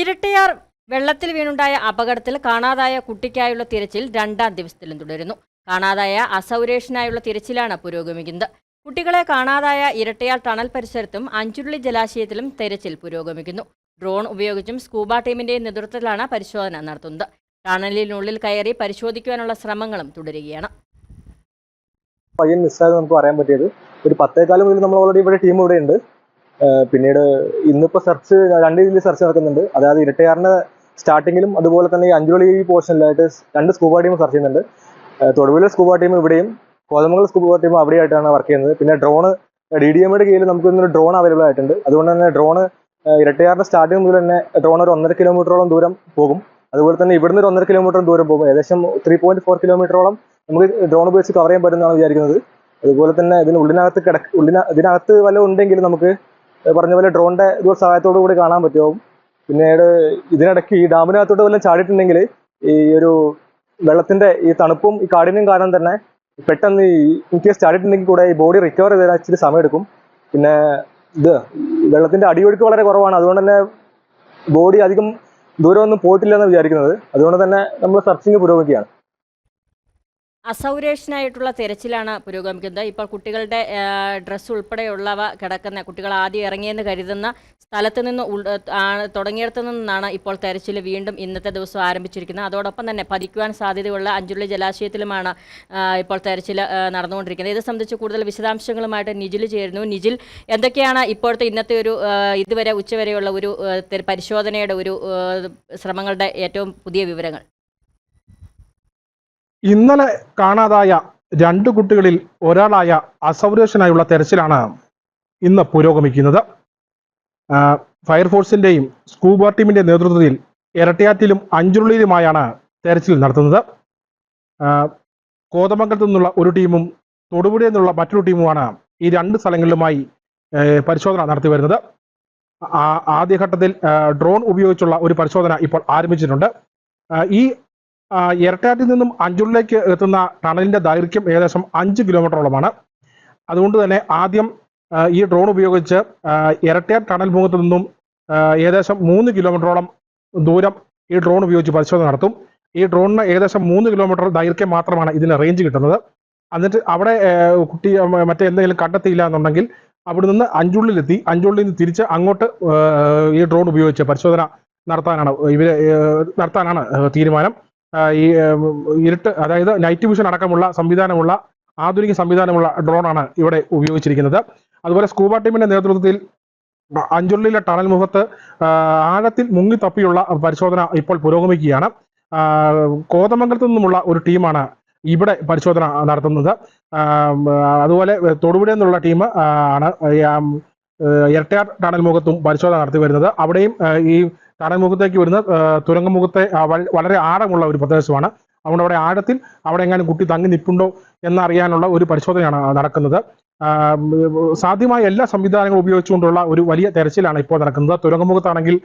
ഇരട്ടയാർ വെള്ളത്തിൽ വീണുണ്ടായ അപകടത്തിൽ കാണാതായ കുട്ടിക്കായുള്ള തിരച്ചിൽ രണ്ടാം ദിവസത്തിലും തുടരുന്നു. കാണാതായ അസൗരേഷനായുള്ള തിരച്ചിലാണ് പുരോഗമിക്കുന്നത്. കുട്ടികളെ കാണാതായ ഇരട്ടയാൽ ടണൽ പരിസരത്തും അഞ്ചുരുളി ജലാശയത്തിലും തെരച്ചിൽ പുരോഗമിക്കുന്നു. ഡ്രോൺ ഉപയോഗിച്ചും സ്കൂബ ടീമിന്റെ നേതൃത്വത്തിലാണ് പരിശോധന നടത്തുന്നത്. ടണലിനുള്ളിൽ കയറി പരിശോധിക്കുവാനുള്ള ശ്രമങ്ങളും തുടരുകയാണ്. പയ്യൻ മിസ്സായത് നമുക്ക് പറയാൻ പറ്റിയത്. ഒരു പത്തേക്കാലം മുതൽ നമ്മൾ ഓൾറെഡി ഇവിടെ ടീം ഇവിടെ ഉണ്ട് പിന്നീട് ഇന്നിപ്പോ സെർച്ച് രണ്ട് രീതിയിൽ സെർച്ച് നടക്കുന്നുണ്ട്. അതായത് ഇരട്ടയാറിന്റെ സ്റ്റാർട്ടിങ്ങിലും അതുപോലെ തന്നെ ഈ അഞ്ചുവളി പോർഷനിലായിട്ട് രണ്ട് സ്കൂബ ടീം സെർച്ച് ചെയ്യുന്നുണ്ട്. തൊടുപുഴ സ്കൂബ ടീം ഇവിടെയും കോതമംഗലം സ്കൂബ ടീം അവിടെയായിട്ടാണ് വർക്ക് ചെയ്യുന്നത്. പിന്നെ ഡ്രോണ് ഡി ഡി എമ്മയുടെ കീഴിൽ നമുക്ക് ഇന്നൊരു ഡ്രോൺ അവൈലബിൾ ആയിട്ടുണ്ട്. അതുകൊണ്ട് തന്നെ ഡ്രോണ് ഇരട്ടയാറിന്റെ സ്റ്റാർട്ടിംഗ് മുതൽ തന്നെ ഡ്രോൺ ഒരു ഒന്നര കിലോമീറ്ററോളം ദൂരം പോകും. അതുപോലെ തന്നെ ഇവിടുന്ന് ഒരു ഒന്നര കിലോമീറ്റർ ദൂരം പോകും. ഏകദേശം ത്രീ പോയിന്റ് ഫോർ കിലോമീറ്ററോളം നമുക്ക് ഡ്രോൺ ഉപയോഗിച്ച് കവർ ചെയ്യാൻ പറ്റുന്നതാണ് വിചാരിക്കുന്നത്. അതുപോലെ തന്നെ ഇതിന് ഉള്ളിനകത്ത് കിടക്ക് ഉള്ളിന ഇതിനകത്ത് വല്ല ഉണ്ടെങ്കിൽ നമുക്ക് പറഞ്ഞ പോലെ ഡ്രോണിന്റെ ഇതുപോലെ സഹായത്തോടു കൂടി കാണാൻ പറ്റുമാവും പിന്നീട് ഇതിനിടയ്ക്ക് ഈ ഡാമിനകത്തോട്ട് വല്ലതും ചാടിയിട്ടുണ്ടെങ്കിൽ ഈ ഒരു വെള്ളത്തിന്റെ ഈ തണുപ്പും ഈ കാഠിന്യം കാരണം തന്നെ പെട്ടെന്ന് ഈ ഇൻ കേസ് ചാടിയിട്ടുണ്ടെങ്കിൽ കൂടെ ഈ ബോഡി റിക്കവർ ചെയ്ത് ഇച്ചിരി സമയമെടുക്കും. പിന്നെ ഇത് വെള്ളത്തിന്റെ അടിയൊഴുക്ക് വളരെ കുറവാണ്. അതുകൊണ്ട് തന്നെ ബോഡി അധികം ദൂരമൊന്നും പോയിട്ടില്ല എന്ന് വിചാരിക്കുന്നത്. അതുകൊണ്ട് തന്നെ നമ്മൾ സെർച്ചിങ് പുരോഗമിക്കുകയാണ്. അസൗരേഷനായിട്ടുള്ള തിരച്ചിലാണ് പുരോഗമിക്കുന്നത്. ഇപ്പോൾ കുട്ടികളുടെ ഡ്രസ്സ് ഉൾപ്പെടെയുള്ളവ കിടക്കുന്ന കുട്ടികൾ ആദ്യം ഇറങ്ങിയെന്ന് കരുതുന്ന സ്ഥലത്ത് നിന്ന് തുടങ്ങിയിടത്തു നിന്നാണ് ഇപ്പോൾ തെരച്ചിൽ വീണ്ടും ഇന്നത്തെ ദിവസം ആരംഭിച്ചിരിക്കുന്നത്. അതോടൊപ്പം തന്നെ പതിക്കുവാൻ സാധ്യതയുള്ള അഞ്ചുള്ളി ജലാശയത്തിലുമാണ് ഇപ്പോൾ തെരച്ചിൽ നടന്നുകൊണ്ടിരിക്കുന്നത്. ഇത് സംബന്ധിച്ച് കൂടുതൽ വിശദാംശങ്ങളുമായിട്ട് നിജിൽ ചേരുന്നു. നിജിൽ എന്തൊക്കെയാണ് ഇപ്പോഴത്തെ ഇന്നത്തെ ഒരു ഇതുവരെ ഉച്ചവരെയുള്ള ഒരു പരിശോധനയുടെ ഒരു ശ്രമങ്ങളുടെ ഏറ്റവും പുതിയ വിവരങ്ങൾ? ഇന്നലെ കാണാതായ രണ്ട് കുട്ടികളിൽ ഒരാളായ അസൗരേഷനായുള്ള തെരച്ചിലാണ് ഇന്ന് പുരോഗമിക്കുന്നത്. ഫയർഫോഴ്സിന്റെയും സ്കൂബ ടീമിന്റെ നേതൃത്വത്തിൽ ഇരട്ടയാറ്റിലും അഞ്ചുള്ളിയിലുമായാണ് തെരച്ചിൽ നടത്തുന്നത്. കോതമംഗലത്ത് നിന്നുള്ള ഒരു ടീമും തൊടുപുഴയിൽ നിന്നുള്ള മറ്റൊരു ടീമുമാണ് ഈ രണ്ട് സ്ഥലങ്ങളിലുമായി പരിശോധന നടത്തി വരുന്നത്. ആദ്യഘട്ടത്തിൽ ഡ്രോൺ ഉപയോഗിച്ചുള്ള ഒരു പരിശോധന ഇപ്പോൾ ആരംഭിച്ചിട്ടുണ്ട്. ഈ ആ, ഇരട്ടാറ്റിൽ നിന്നും അഞ്ചുള്ളിലേക്ക് എത്തുന്ന ടണലിന്റെ ദൈർഘ്യം ഏകദേശം അഞ്ച് കിലോമീറ്ററോളമാണ്. അതുകൊണ്ട് തന്നെ ആദ്യം ഈ ഡ്രോൺ ഉപയോഗിച്ച് ഇരട്ടയാർ ടണൽ മുഖത്ത് നിന്നും ഏകദേശം മൂന്ന് കിലോമീറ്ററോളം ദൂരം ഈ ഡ്രോൺ ഉപയോഗിച്ച് പരിശോധന നടത്തും. ഈ ഡ്രോണിന് ഏകദേശം മൂന്ന് കിലോമീറ്റർ ദൈർഘ്യം മാത്രമാണ് ഇതിന് റേഞ്ച് കിട്ടുന്നത്. എന്നിട്ട് അവിടെ കുട്ടി മറ്റേ എന്തെങ്കിലും കണ്ടെത്തിയില്ല എന്നുണ്ടെങ്കിൽ അവിടെ നിന്ന് അഞ്ചുള്ളിലെത്തി അഞ്ചുള്ളിൽ നിന്ന് തിരിച്ച് അങ്ങോട്ട് ഈ ഡ്രോൺ ഉപയോഗിച്ച് പരിശോധന നടത്താനാണ് ഇവർ നടത്താനാണ് തീരുമാനം. ഈ ഇരുട്ട് അതായത് നൈറ്റ് വിഷൻ അടക്കമുള്ള സംവിധാനമുള്ള ആധുനിക സംവിധാനമുള്ള ഡ്രോണാണ് ഇവിടെ ഉപയോഗിച്ചിരിക്കുന്നത്. അതുപോലെ സ്കൂബ ടീമിന്റെ നേതൃത്വത്തിൽ അഞ്ചുള്ളിലെ ടണൽ മുഖത്ത് ആഴത്തിൽ മുങ്ങി തപ്പിയുള്ള പരിശോധന ഇപ്പോൾ പുരോഗമിക്കുകയാണ്. കോതമംഗലത്തു നിന്നുമുള്ള ഒരു ടീമാണ് ഇവിടെ പരിശോധന നടത്തുന്നത്. അതുപോലെ തൊടുപുഴ എന്നുള്ള ടീം ആണ് ഇരട്ടയാർ ടണൽ മുഖത്തും പരിശോധന നടത്തി വരുന്നത്. അവിടെയും ഈ ടണൽ മുഖത്തേക്ക് വരുന്ന തുരങ്കമുഖത്തെ വളരെ ആഴമുള്ള ഒരു പ്രദേശമാണ്. അതുകൊണ്ട് അവിടെ ആഴത്തിൽ അവിടെ എങ്ങാനും കുട്ടി തങ്ങി നിൽപ്പുണ്ടോ എന്നറിയാനുള്ള ഒരു പരിശോധനയാണ് നടക്കുന്നത്. സാധ്യമായ എല്ലാ സംവിധാനങ്ങളും ഉപയോഗിച്ചുകൊണ്ടുള്ള ഒരു വലിയ തെരച്ചിലാണ് ഇപ്പോൾ നടക്കുന്നത്. തുരങ്കമുഖത്താണെങ്കിൽ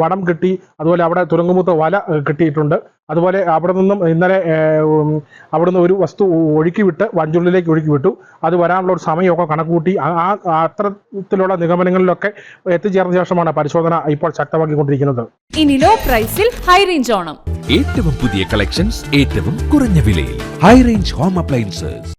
വടം കിട്ടി അതുപോലെ അവിടെ തുരങ്കമുഖത്ത് വല കിട്ടിയിട്ടുണ്ട്. അതുപോലെ അവിടെ നിന്നും ഇന്നലെ അവിടെ നിന്ന് അവിടുന്ന് ഒരു വസ്തു ഒഴുക്കി വിട്ട് വഞ്ചുള്ളിലേക്ക് ഒഴുക്കി വിട്ടു അത് വരാനുള്ള ഒരു സമയമൊക്കെ കണക്കുകൂട്ടി. ആ അത്തരത്തിലുള്ള നിഗമനങ്ങളിലൊക്കെ എത്തിച്ചേർന്ന ശേഷമാണ് പരിശോധന ഇപ്പോൾ ശക്തമാക്കിക്കൊണ്ടിരിക്കുന്നത്. ഇനി ലോ പ്രൈസിൽ ഹൈ റേഞ്ച് ഓണം. ഏറ്റവും പുതിയ കളക്ഷൻസ് ഏറ്റവും കുറഞ്ഞ വിലയിൽ. High range home appliances